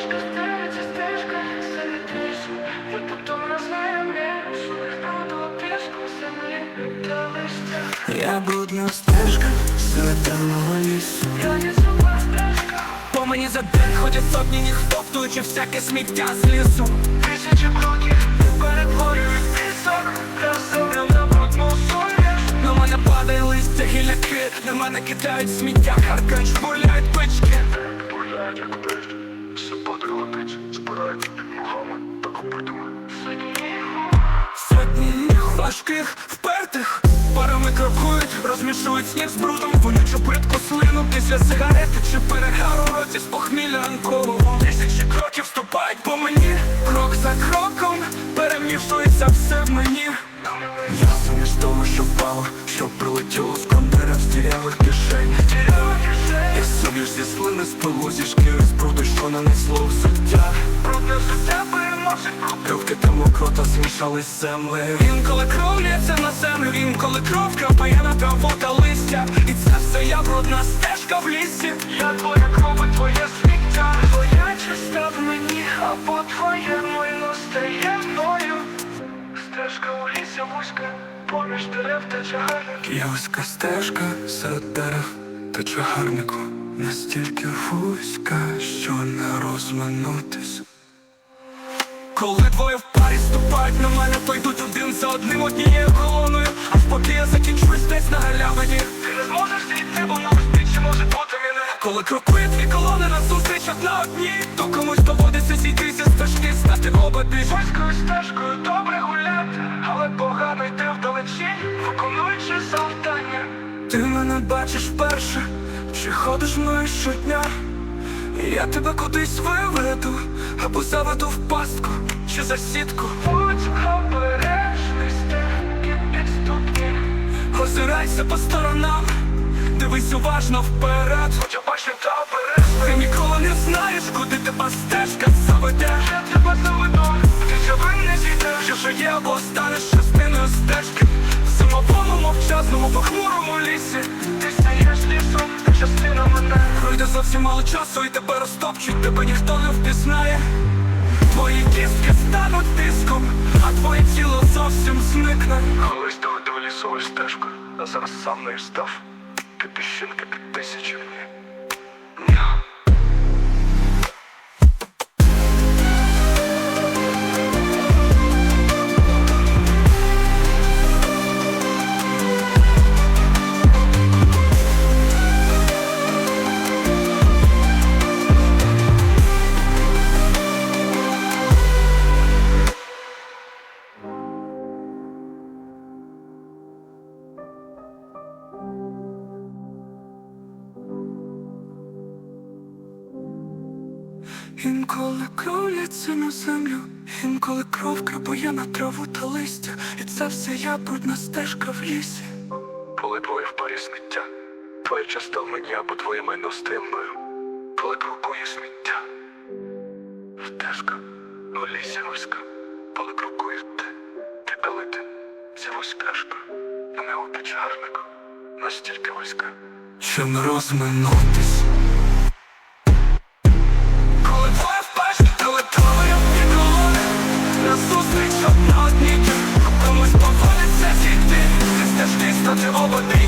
Стежка, стелиться стежка, серед лісу. Потом піску землі та листя. Я брудна стежка серед темного лісу. Я не зуба стежка. По мені за день ходять сотні ніг, втоптуючи всяке сміття з лісу. Тисячі кроків перетворюють пісок. Красивим на брудну суміш На мене падає листя, гіляки, на мене кидають сміття, харкають, шпуляють пички Гуляють як дощ, важких, впертих. Парами крокують, розмішують сніг з брудом Вонючу бридку слину після сигарети Чи перегару в роті з похмілля ранкового. Тисячі кроків ступають по мені Крок за кроком перемішується все в мені. Я замість того, що впало, що прилетіло з контера з дірявих кишень. Я суміш зі слини з пилу, зі шкіри з бруду, що нанесло взуття Брудне життя Кровки та мокрота змішались з землею. Інколи кров лється на землю, інколи кров крапає на траву та листя. І це все я брудна стежка в лісі. Я твоя кров і твоє сміття. Твоя чиста в мені, або твоє мило стає мною. Стежка у лісі вузька, поміж дерев та чагарник Я вузька стежка серед дерев та чагарнику. Настільки вузька, що не розминутись Коли двоє в парі ступають на мене, то йдуть один за одним однією колоною. А в поки я закінчуюсь десь на галявині. Ти не зможеш зійти, бо на узбіччі може бути мене. Коли крокує дві колони на зустріч одна одній То комусь доводиться зійтися стежки, стати обидві. Вузькою стежкою добре гуляти, але погано йти вдалечінь, виконуючи завдання. Ти мене бачиш вперше, чи ходиш мною щодня? Я тебе кудись виведу, або заведу в пастку, чи за сітку Будь обережний, стежки підступні. Озирайся по сторонам, дивись уважно вперед Будь обачним та обережний. Ти ніколи не знаєш, куди тебе стежка заведе Я тебе заведу, ти живим не зійдеш. Що є або станеш частиною стежки В зимовому мовчазному похмурому лісі мало часу і тебе розтопчуть, тебе ніхто не впізнає Твої кістки стануть тиском, а твоє тіло зовсім зникне Колись доведу лісовою стежкою, а зараз сам нею став. Ти піщинка під тисячами. Інколи кров лється на землю, інколи кров крапає на траву та листя І це все я брудна стежка в лісі Коли двоє в парі сміття, твоя часта в мені або твоє майно стає мною. Коли крокує сміття, стежка у лісі вузька. Коли крокує ти, ти коли ти, ця вузькашка, мене у печарнику, настільки вузька. Не розминутись over there.